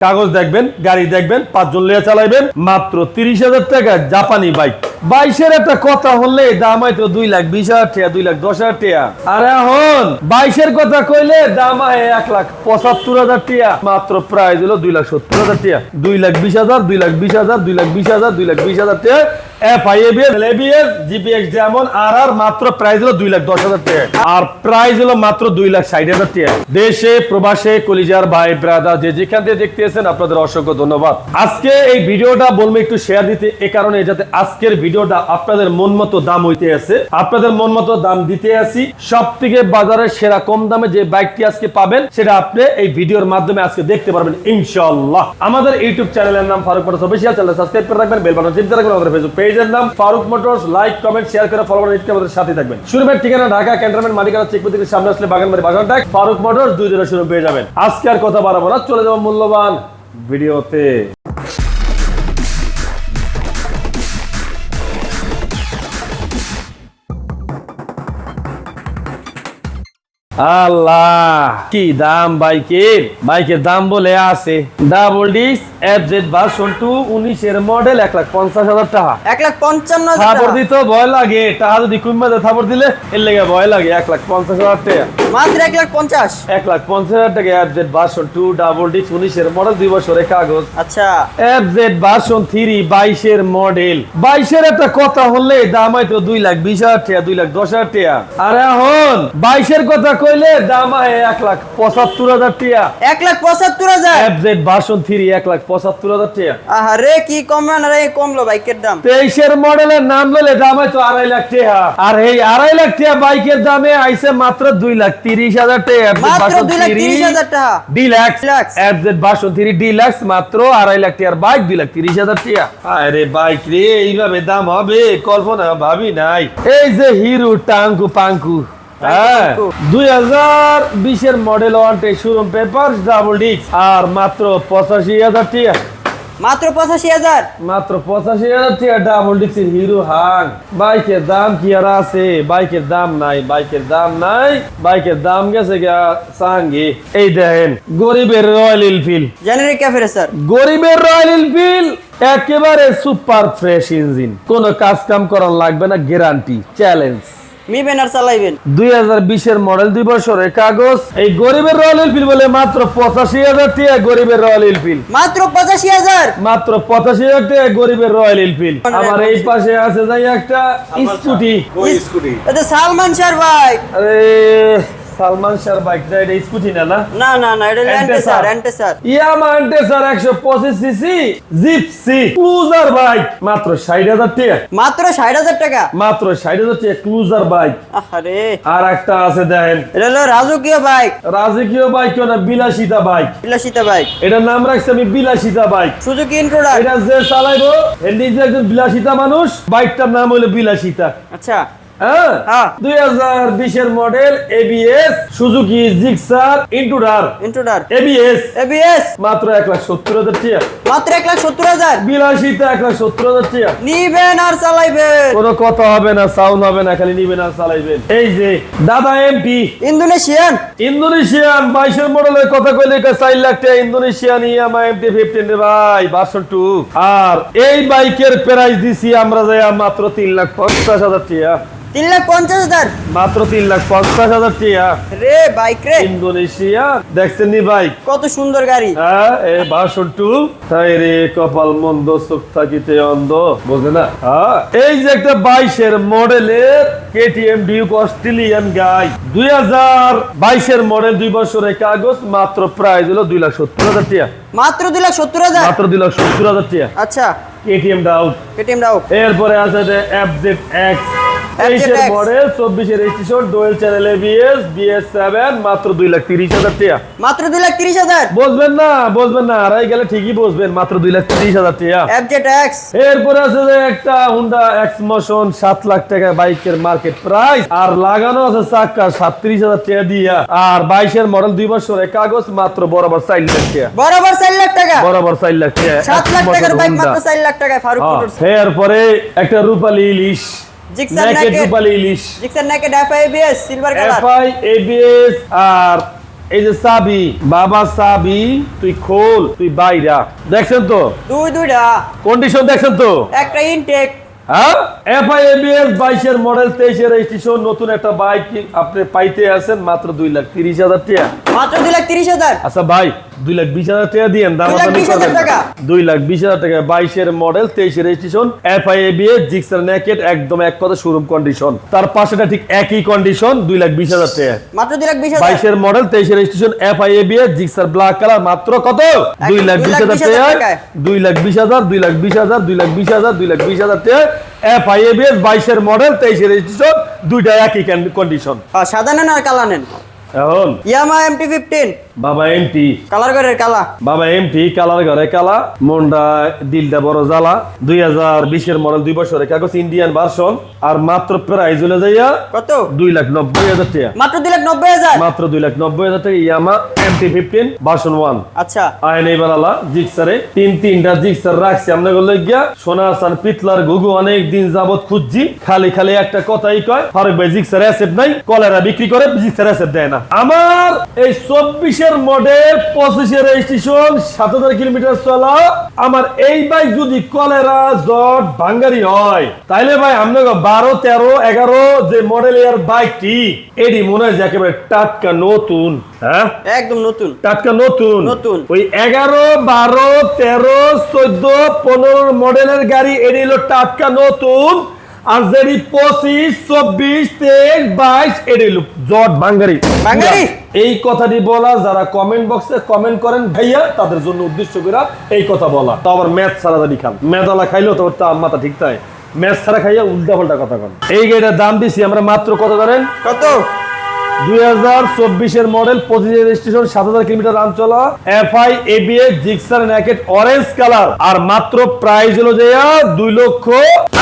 কাগজ দেখবেন গাড়ি দেখবেন পাঁচজন লিয়া চালাইবেন মাত্র তিরিশ হাজার টাকা জাপানি বাইক। বাইশের একটা কথা হলে দাম হয়তো দুই লাখ, বিশ হাজার টাকা, দুই লাখ, দশ হাজার আর এখন বাইশের কথা কইলে দাম হয় এক লাখ পঁচাত্তর হাজার টাকা। মাত্র প্রাইস হলো দুই লাখ সত্তর হাজার টাকা। দুই লাখ বিশ হাজার, দুই লাখ বিশ হাজার, দুই লাখ বিশ হাজার, দুই লাখ বিশ হাজার টাকা। মাত্র হলো দুই লাখ দশ হাজার আর হলো মাত্র দুই লাখ হাজার দেশে, প্রবাসে, কলিজার ভাই ব্রাদার যে দেখতেছেন আপনাদের অসংখ্য ধন্যবাদ। আজকে এই ভিডিওটা বলব একটু শেয়ার দিতে, এ কারণে যাতে আজকের ভিডিওটা আপনাদের মন মতো দাম হইতে আছে। আপনাদের মন মতো দাম দিতে আসি সব থেকে বাজারের সেরা কম দামে যে বাইকটি আজকে পাবেন, সেটা আপনি এই ভিডিওর মাধ্যমে আজকে দেখতে পারবেন, ইনশাআল্লাহ। আমাদের ইউটিউব চ্যানেলের নাম Faruk motors official channel, subscribe করে রাখবেন, বেল বাটন চিপতে রাখবেন আমাদের ফেসবুক পেজের নাম Faruk motors. Like comment share করে ফলো করে নিতে আমাদের সাথে থাকবেন। শুরুমের ঠিকানা ঢাকা, ক্যান্টনমেন্ট, মালিকানা চেকপতি থেকে সামনে আসলে বাগানবাড়ি বাগানটাক। ফারুক মোটরস দুই দিনের শুরু পেয়ে যাবেন। আজকে আর কথা বাড়াবো না, চলে যাব মূল্যবান ভিডিওতে। আল্লাহ কি দাম বাইকের? বাইকের দাম বলে আছে। Double disc F Z version two উনিশের মডেল এক লাখ পঞ্চাশ হাজার টাকা। এক লাখ পঞ্চান্ন থাপড়। দিতে ভয় লাগে। টাকা যদি কুম্বা থাপড় দিলে এর লেগে ভয় লাগে এক লাখ পঞ্চাশ হাজার টাকা। মাত্র এক লাখ পঞ্চাশ। এক লাখ পঞ্চাশ হাজার টাকা F Z version two double উনিশের মডেল দুই বছরের কাগজ। আচ্ছা। এফ জেড ভার্সন থ্রি বাইশের মডেল বাইশের একটা কথা হলে দাম হয়তো দুই লাখ বিশ হাজার টাকা দুই লাখ দশ হাজার টাকা। আর এখন বাইশের কথা কইলে দাম হয় এক লাখ পঁচাত্তর হাজার টাকা। এক লাখ পঁচাত্তর হাজার? এফ জেড ভার্সন থ্রি এক লাখ পঁচাত্তর হাজার টাকা। আরে কি কমলো না রে কমলো বাইকের দাম। তেইশের মডেলের নাম বলে দাম হয়তো আড়াই লাখ টাকা। আর এই আড়াই লাখ টাকা বাইকের দামে আইছে মাত্র দুই লাখ তিরিশ হাজার টাকা মাত্র হাজার টাকা। Deluxe FZ version three deluxe মাত্র আড়াই লাখ টাকার বাইক দুই লাখ তিরিশ হাজার টাকা। আরে বাইক রে এইভাবে দাম হবে? কল্পনা ভাবি নাই। এই যে হিরো টাঙ্কু পাঙ্কু হ্যাঁ? দুই হাজার বিশের model showroom paper double disc আর মাত্র পঁচাশি হাজার টাকা। মাত্র পঁচাশি হাজার। মাত্র পঁচাশি হাজার টাকা ডাবল ডিক্সের হিরো হাং। বাইকের দাম কি আর আছে? বাইকের দাম নাই বাইকের দাম নাই। বাইকের দাম গেছে গা সাঙ্গি এই দেখেন গরিবের Royal Enfield generic cafe sir গরিবের রয়্যাল এনফিল্ড একেবারে সুপার ফ্রেশ ইঞ্জিন কোনো কাজ কাম করার লাগবে না গ্যারান্টি চ্যালেঞ্জ নিবেন আর চালাইবেন। দুই হাজার মডেল দুই বছরের কাগজ এই গরিবের রয়্যাল এনফিল্ড বলে মাত্র পঁচাশি হাজার টাকা গরিবের রয়্যাল এনফিল্ড মাত্র পঁচাশি হাজার? মাত্র পঁচাশি হাজার টাকা গরিবের রয়্যাল এনফিল্ড আমার এই পাশে আছে যাই একটা স্কুটি। এটা সালমান স্যার ভাই। আরে সালমান শাহ বাইক এটা স্কুটি না না? না না না এটা ল্যান্ডে Antesar। স্যার। ল্যান্ডে স্যার। ইয়ামা স্যার একশো পঁচিশ সিসি জিপসি ক্লুজার বাইক মাত্র ষাট হাজার টাকা। মাত্র ষাট হাজার টাকা? মাত্র ষাট হাজার টাকা ক্লুজার বাইক আরে আর একটা আছে দেখেন। এটা হলো রাজকীয় বাইক রাজকীয় বাইক কেউ না বিলাসিতা বাইক বিলাসিতা বাইক এটার নাম রাখছে আমি বিলাসিতা বাইক সুজুকি ইন্ট্রোডার এটা যে চালাইবো হেন্ডি যে একজন বিলাসিতা মানুষ বাইকটার নাম হলো বিলাসিতা। আচ্ছা। দুই হাজার বিশের model ABS Suzuki Gixxer intruder ABS ABS মাত্র এক লাখ সত্তর হাজার টাকা মাত্র এক লাখ সত্তর হাজার। বিলাসিতা এক লাখ সত্তর হাজার টাকা নিবেন আর চালাইবেন। কোনো কথা হবে না সাউন্ড হবে না খালি নিবেন আর চালাইবেন। এই যে দাদা এমপি ইন্দোনেশিয়ান। ইন্দোনেশিয়ান বাইশের মডেলের কথা কইলে চার লাখ টাকা ইন্দোনেশিয়ান ইয়ামা এমটি ফিফটিন রে ভাই টু আর এই বাইকের প্রাইস দিছি আমরা যাই মাত্র তিন লাখ পঞ্চাশ হাজার টাকা তিন লাখ পঞ্চাশ হাজার। মাত্র তিন লাখ পঞ্চাশ হাজার টাকা রে বাইক রে। ইন্দোনেশিয়া দেখছেন নি বাইক? কত সুন্দর গাড়ি। হ্যাঁ এ টু। তাই রে কপাল মন্দ চোখ থাকিতে অন্ধ। বোঝে না? হ্যাঁ এই যে একটা বাইশের মডেলের কেটিএম ডিউক অস্ট্রেলিয়ান গাই। দুই হাজার বাইশের মডেল দুই বছরের কাগজ মাত্র প্রাইস হলো দুই লাখ সত্তর হাজার টিয়া। মাত্র দুই লাখ সত্তর হাজার? মাত্র দুই লাখ সত্তর হাজার টিয়া। আচ্ছা। কেটিএম ডাউট কেটিএম দাও এরপরে আছে যে এফজেড এক্স তেইশের মডেল চব্বিশের registration dual channel ABS BS seven মাত্র দুই লাখ তিরিশ হাজার টাকা। মাত্র দুই লাখ তিরিশ হাজার? বসবেন না বসবেন না আড়াই গেলে ঠিকই বসবেন মাত্র দুই লাখ তিরিশ হাজার টাকা। এফজেড এক্স এরপরে আছে যে একটা হুন্ডা এক্স মোশন সাত লাখ টাকা বাইকের মার্কেট প্রাইস আর লাগানো আছে চাক্কা সাতত্রিশ হাজার টাকা দিয়া। আর বাইশের মডেল দুই বছরের কাগজ মাত্র বরাবর চার লাখ টাকা। বরাবর চার লাখ টাকা? বরাবর চার লাখ টাকা সাত লাখ টাকার বাইক মাত্র চার লাখ টাকায় ফারুক হ্যাঁ, এরপরে একটা রূপালী ইলিশ জিক্সার নেকেড নেকেড রূপালী ইলিশ Gixxer naked FI ABS silver colour FI আর এই যে চাবি বাবা চাবি তুই খোল তুই বাইরা। দেখছেন তো? দুই দুইটা। কন্ডিশন দেখছেন তো? একটা ইনটেক হ্যাঁ? এফআই এবিএস বাইশের মডেল তেইশের রেজিস্ট্রেশন নতুন একটা বাইক আপনি পাইতে আছেন মাত্র দুই লাখ তিরিশ হাজার টাকা। মাত্র দুই লাখ তিরিশ হাজার। আচ্ছা ভাই দুই লাখ বিশ হাজার টাকা দিয়ে দাম দুই লাখ বিশ হাজার টাকা। দুই লাখ বিশ হাজার টাকা বাইশের মডেল তেইশের registration FI ABS Gixxer naked একদম এক কথা শোরুম কন্ডিশন তার পাশেটা ঠিক একই কন্ডিশন দুই লাখ বিশ হাজার টাকা মাত্র দুই লাখ বিশ বাইশের মডেল তেইশের registration FI ABS Gixxer black colour মাত্র কত দুই লাখ বিশ হাজার টাকা দুই লাখ বিশ হাজার দুই লাখ বিশ হাজার দুই লাখ বিশ হাজার দুই লাখ বিশ হাজার টাকা এফআই এবিএস বাইশের মডেল তেইশের রেজিস্ট্রেশন দুইটা একই কন্ডিশন সাদা নেন আর কালা নেন এখন ইয়ামা এমটি ফিফটিন বাবা এমটি। কালার ঘরের কালা। বাবা এমটি কালার ঘরে কালা। বড় জ্বালা। দুই হাজার বিশের মডেল দুই বছরের কাগজ ইন্ডিয়ান ভার্সন আর মাত্র যাইয়া কত? দুই লাখ নব্বই হাজার টাকা। মাত্র দুই লাখ নব্বই হাজার? মাত্র দুই লাখ নব্বই হাজার টাকা Yamaha MT fifteen version one আচ্ছা। আইন এইবার আলা জিক্সারে। তিন তিনটা জিক্সার রাখছি আমরা গিয়া সোনা সান পিতলার গুগু অনেক দিন যাবত খুঁজছি। খালি খালি একটা কথাই কয় ফারুক ভাই জিক্সার অ্যাসেট নাই কলেরা বিক্রি করে জিক্সার অ্যাসেট দেয় না। আমার এই চব্বিশের মডেল পঁচিশের রেজিস্ট্রেশন সাত হাজার কিলোমিটার চলা। আমার এই বাইক যদি কলেরা জট ভাঙ্গারি হয় তাইলে ভাই আমরা বারো তেরো এগারো যে মডেল এর বাইকটি এটি মনে হয় একেবারে টাটকা নতুন হ্যাঁ? একদম নতুন। টাটকা নতুন। নতুন। ওই এগারো বারো তেরো চোদ্দ পনেরো মডেলের গাড়ি এটি হলো টাটকা নতুন। আর যেটি পঁচিশ চব্বিশ তেইশ বাইশ এটি জট বাঙ্গারি। বাঙ্গারি? এই কথাটি বলা যারা কমেন্ট বক্সে কমেন্ট করেন ভাইয়া তাদের জন্য উদ্দেশ্য করে এই কথা বলা। তো আবার ম্যাথ ছাড়া দাদি খান। মেদালা খাইলেও তো তার মাথা ঠিক থাকে ম্যাথ ছাড়া খাইয়া উল্টা পাল্টা কথা কন। এই গাড়িটার দাম দিছি আমরা মাত্র কত জানেন? কত? দুই হাজার চব্বিশের মডেল পঁচিশের রেজিস্ট্রেশন সাত হাজার কিলোমিটার রান চলা FI ABS Gixxer naked orange colour. আর মাত্র প্রাইস হলো যে দুই লক্ষ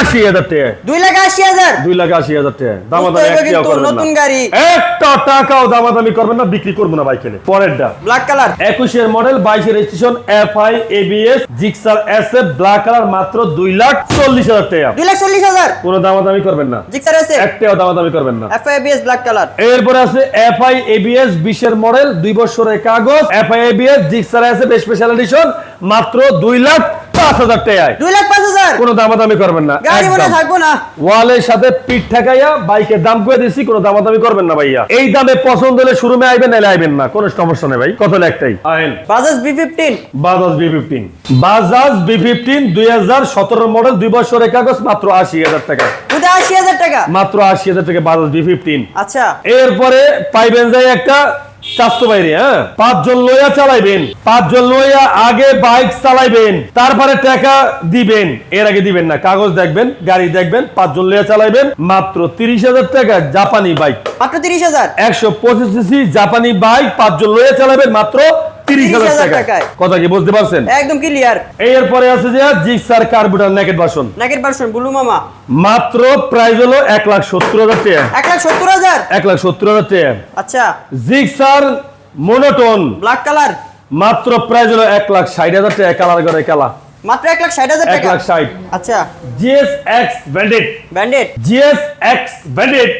আশি হাজার টাকা। দুই লাখ আশি হাজার? দুই লাখ আশি হাজার টাকা। দামাদামি নতুন গাড়ি। একটা টাকাও দামাদামি করবেন না বিক্রি করব না বাইকেলে পরেরটা। ব্ল্যাক কালার একুশের মডেল বাইশের registration FI ABS Gixxer S F black colour মাত্র দুই লাখ চল্লিশ হাজার টাকা। দুই লাখ চল্লিশ হাজার? কোনো দামাদামি করবেন না। জিক্সার আছে একটাও দামাদামি করবেন না। এফআইবিএস ব্ল্যাক কালার এরপরে আছে এফআই এবিএস বিশের মডেল, দুই বছরের কাগজ, এফআই এবিএস জিক্সার আছে স্পেশাল এডিশন মাত্র দুই লাখ পাঁচ হাজার টাকায়। দুই লাখ পাঁচ হাজার। কোনো দামাদামি করবেন না গাড়ি মনে থাকব না। ওয়ালের সাথে পিঠ ঠেকাইয়া বাইকের দাম করে দিচ্ছি কোনো দামাদামি করবেন না ভাইয়া। এই দামে পছন্দ হলে শুরুমে আইবেন নাহলে আইবেন না কোনো সমস্যা নেই ভাই। কত একটাই? আইন। Bajaj V fifteen. Bajaj V fifteen. Bajaj V fifteen দুই হাজার সতেরো মডেল দুই বছরের কাগজ মাত্র আশি হাজার টাকা। আশি হাজার টাকা। মাত্র আশি হাজার টাকা বাজাজ বি ফিফটিন। আচ্ছা। এরপরে পাইবেন যাই একটা স্বাস্থ্য বাইরে হ্যাঁ? পাঁচজন লইয়া চালাইবেন পাঁচজন লইয়া আগে বাইক চালাইবেন তারপরে টাকা দিবেন। এর আগে দিবেন না কাগজ দেখবেন গাড়ি দেখবেন পাঁচজন লইয়া চালাইবেন মাত্র তিরিশ হাজার টাকা জাপানি বাইক। মাত্র তিরিশ হাজার? একশো পঁচিশ সিসি জাপানি বাইক পাঁচজন লইয়া চালাবেন মাত্র 30,000 টাকায়। কথা কি বুঝতে পারছেন? একদম ক্লিয়ার এরপরে আছে যে জিক্সার কার্বুটার নেকেট বাসন নাকের পার্সন বুলু মামা। মাত্র প্রাইস হলো এক লাখ সত্তর হাজার টাকা। আচ্ছা। জিক্সার মোনোটোন ব্ল্যাক কালার মাত্র প্রাইস হলো এক লাখ ষাট হাজার টাকা কালার করে কালা মাত্র এক লাখ ষাট হাজার এক টাকা? লাখ ষাট। আচ্ছা। GS X banded banded GS X banded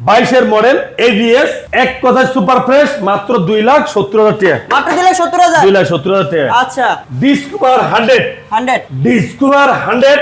বাইশের মডেল এভিএস এক কথায় সুপার ফ্রেশ মাত্র দুই লাখ সত্তর হাজার টাকা। মাত্র দুই লাখ সত্তর হাজার? দুই লাখ সত্তর হাজার টাকা। আচ্ছা। Discover hundred hundred Discover hundred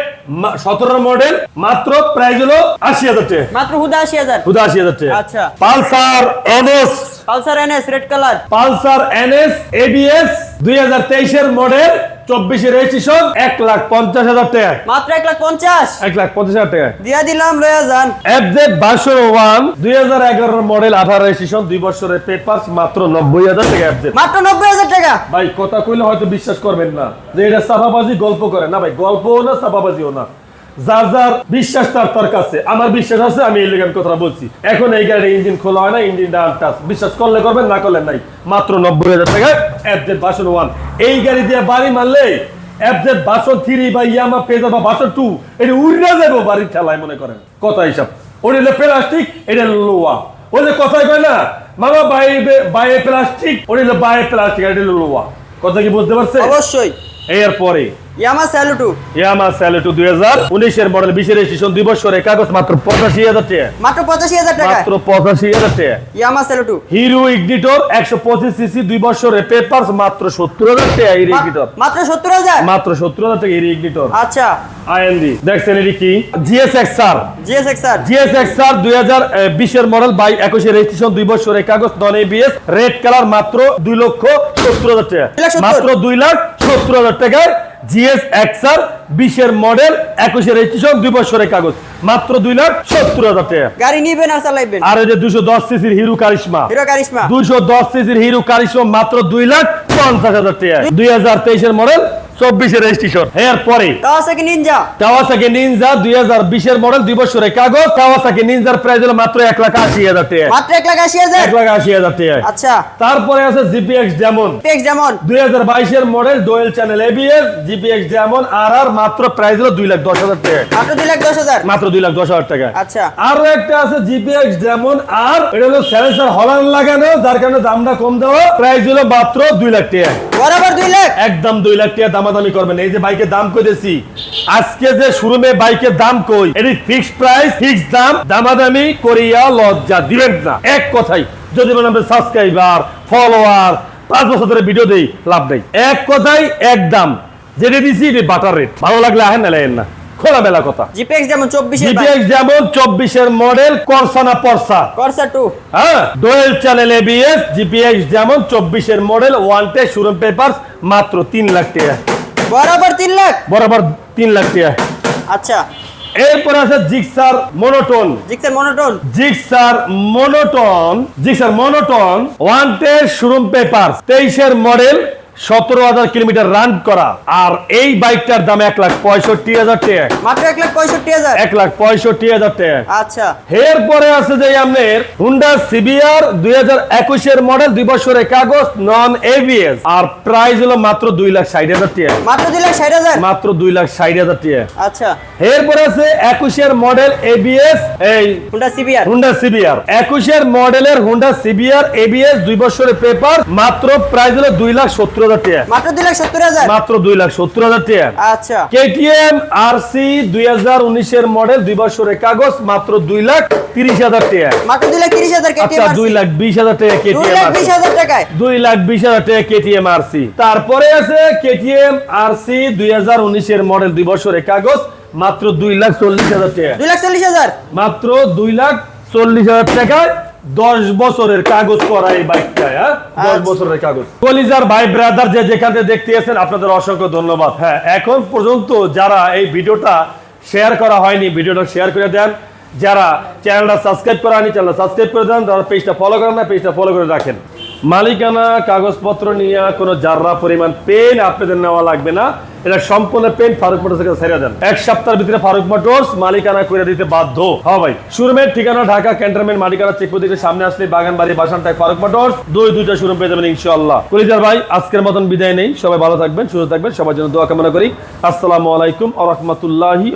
সতেরো মডেল মাত্র প্রাইস হলো আশি হাজার টাকা। মাত্র হুদা আশি হাজার। খুদা আশি হাজার টাকা। আচ্ছা। Pulsar NS Pulsar NS red colour Pulsar NS ABS দুই হাজার তেইশের মডেল চব্বিশের রেজিস্ট্রেশন এক লাখ পঞ্চাশ হাজার টাকা মাত্র এক লাখ পঞ্চাশ? এক লাখ পঞ্চাশ হাজার টাকা দিয়া দিলাম লয়া যান। এফজেড বাসর ওয়ান দুই হাজার এগারোর মডেল আঠারো রেজিস্ট্রেশন দুই বছরের পেপার মাত্র নব্বই হাজার টাকা এফজেড মাত্র নব্বই হাজার টাকা? ভাই কথা কইলে হয়তো বিশ্বাস করবেন না যে এটা সাফাবাজি গল্প করে। না ভাই গল্পও না সাফাবাজিও না। যার যার বিশ্বাস তার তার কাছে। আমার বিশ্বাস আছে আমি এই লেগে কথা বলছি। এখন এই গাড়ির ইঞ্জিন খোলা হয় না ইঞ্জিনটা আনটাস বিশ্বাস করলে করবেন না করলে নাই। মাত্র নব্বই হাজার টাকা বাসন ওয়ান এই গাড়ি দিয়ে বাড়ি মারলে বাসন থ্রি বা ইয়ামা পেজার বা বাসন টু এটা উড়ে যাব বাড়ির ঠেলায় মনে করেন। কথা হিসাব। ওটা হলো প্লাস্টিক এটা লোয়া ওই যে কথাই কয় না মামা বাইরে বাইরে প্লাস্টিক ওটা হলো বাইরে প্লাস্টিক এটা হলো লোয়া কথা কি বুঝতে পারছে অবশ্যই। এরপরে ইয়ামা স্যালুটু। ইয়ামা স্যালেটু দুই হাজার উনিশের মডেল বিশের রেজিস্ট্রেশন দুই বছরের কাগজ মাত্র পঁচাশি হাজার টাকা। মাত্র পঁচাশি হাজার টাকায় মাত্র পঁচাশি হাজার টাকা। Yamaha Saluto. হিরো ইগনিটর একশো পঁচিশ সিসি দুই বছরের পেপার মাত্র সত্তর হাজার টাকা হিরো ইগনিটর মাত্র সত্তর হাজার? মাত্র সত্তর হাজার টাকা হিরো ইগনিটর আচ্ছা। আইএনডি দেখছেন এটি কি? G S X R G S X R G S X R দুই হাজার বিশের মডেল বাই একুশে রেজিস্ট্রেশন দুই বছরের কাগজ নন এবিএস রেড কালার মাত্র দুই লক্ষ সত্তর হাজার টাকা। মাত্র দুই লাখ সত্তর হাজার টাকায় জিএস এক্সার বিশের মডেল একুশে রেজিস্ট্রেশন দুই বছরের কাগজ। মাত্র দুই লাখ সত্তর হাজার টাকা। গাড়ি নিবেন আর চালাইবেন। আর এই যে দুশো দশ সিসির হিরো কারিশমা। হিরো কারিশমা। দুশো দশ সিসির হিরো কারিশমা মাত্র দুই লাখ পঞ্চাশ হাজার টাকা। দুই হাজার তেইশের মডেল চব্বিশে রেজিস্ট্রেশন এরপরে কাওয়াসাকি নিনজা কাওয়াসাকি নিনজা দুই হাজার বিশের মডেল দুই বছরের কাগজ। কাওয়াসাকি নিনজার প্রাইস হলো মাত্র এক লাখ আশি হাজার টাকা। মাত্র এক লাখ আশি হাজার? এক লাখ আশি হাজার টাকা। আচ্ছা। তারপরে আছে জিপিএক্স যেমন যেমন দুই হাজার বাইশের model dual channel ABS GPX যেমন আর আর মাত্র প্রাইস হলো দুই লাখ দশ হাজার টাকা। মাত্র দুই লাখ দশ হাজার? মাত্র দুই লাখ দশ হাজার টাকা। আচ্ছা। আরও একটা আছে জিপিএক্স যেমন আর এটা হলো স্যালেন্সার হলান লাগানো যার কারণে দামটা কম দেওয়া। প্রাইস হলো মাত্র দুই লাখ টাকা। বরাবর দুই লাখ? একদম দুই লাখ টাকা দামাদামি করবেন। এই যে বাইকের দাম কইতেছি, আজকে যে শোরুমে বাইকের দাম কই, এটি ফিক্স প্রাইস ফিক্স দাম, দামাদামি করিয়া লজ্জা দিবেন না। এক কথাই, যদি বলেন আমরা সাবস্ক্রাইবার ফলোয়ার পাঁচ বছর ধরে ভিডিও দেই, লাভ নেই। এক কথাই, এক দাম। যেটা দিছি, এটি বাটার রেট ভালো লাগলে আহেন না না। খোলা মেলা কথা জিপেক্স যেমন চব্বিশের জিপিএক্স যেমন চব্বিশের মডেল করসানা পরসা করসা টু হ্যাঁ ডোয়েল চ্যানেল এবিএস জিপিএক্স যেমন চব্বিশের মডেল ওয়ান টে শোরুম পেপার মাত্র তিন লাখ টাকা। বরাবর তিন লাখ? বরাবর তিন লাখ টাকা। আচ্ছা। এরপর আছে Gixxer monotone Gixxer monotone Gixxer monotone Gixxer monotone one টে শোরুম পেপার তেইশের মডেল সতেরো হাজার কিলোমিটার রান করা আর এই বাইকটার দাম এক লাখ পঁয়ষট্টি হাজার টাকা। মাত্র এক লাখ পঁয়ষট্টি হাজার? এক লাখ পঁয়ষট্টি হাজার টাকা। আচ্ছা। এরপরে আছে যে আপনার হুন্ডা সিবিআর দুই হাজার একুশের মডেল দুই বছরের কাগজ নন এবিএস আর প্রাইস হলো মাত্র দুই লাখ ষাট হাজার টাকা। মাত্র দুই লাখ ষাট হাজার? মাত্র দুই লাখ ষাট হাজার টাকা। আচ্ছা। এরপরে আছে একুশের মডেল এবিএস এই হুন্ডা সিবিআর হুন্ডা সিবিআর একুশের মডেলের হুন্ডা সিবিআর এবিএস দুই বছরের পেপার মাত্র প্রাইস হলো দুই লাখ সত্তর হাজার টাকা। মাত্র দুই লাখ সত্তর হাজার? মাত্র দুই লাখ সত্তর হাজার টাকা। আচ্ছা। কেটিএম আর সি দুই হাজার উনিশের মডেল দুই বছরের কাগজ মাত্র দুই লাখ তিরিশ হাজার টাকা। মাত্র দুই লাখ তিরিশ হাজার আচ্ছা দুই লাখ বিশ হাজার টাকা কেটিএম বিশ হাজার টাকায়? দুই লাখ বিশ হাজার টাকা কেটিএম আর সি তারপরে আছে কেটিএম আর সি দুই হাজার উনিশের মডেল দুই বছরের কাগজ মাত্র দুই লাখ চল্লিশ হাজার টাকা। দুই লাখ চল্লিশ হাজার? মাত্র দুই লাখ চল্লিশ হাজার টাকায় দশ বছরের কাগজ করা এই বাইকটায় হ্যাঁ? দশ আচ্ছা। বছরের কাগজ। কলিজার ভাই ব্রাদার যে যেখান দেখতে আছেন আপনাদের অসংখ্য ধন্যবাদ। হ্যাঁ এখন পর্যন্ত যারা এই ভিডিওটা শেয়ার করা হয়নি ভিডিওটা শেয়ার করে দেন। যারা চ্যানেলটা সাবস্ক্রাইব করা হয়নি চ্যানেলটা সাবস্ক্রাইব করে দেন। যারা পেজটা ফলো করেন না পেজটা ফলো করে রাখেন। মালিকানা কাগজপত্র নিয়ে কোনো জাররা পরিমাণ পেন আপনাদের নেওয়া লাগবে না। এটা সম্পূর্ণ পেন ফারুক মোটরস ছেড়ে দেন। এক সপ্তাহের ভিতরে ফারুক মোটরস মালিকানা করে দিতে বাধ্য। হ্যাঁ ভাই ঠিকানা ঢাকা, ক্যান্টনমেন্ট মালিকানা চেক দিকে সামনে আসলে বাগান বাড়ি বাসানটায় ফারুক মোটরস দুই, দুইটা শোরুম পেয়ে যাবেন ইনশাআল্লাহ। কলিজার ভাই, আজকের মতন বিদায় নেই। সবাই ভালো থাকবেন, সুস্থ থাকবেন। সবার জন্য দোয়া কামনা করি। আসসালামু আলাইকুম আ রহমতুল্লাহি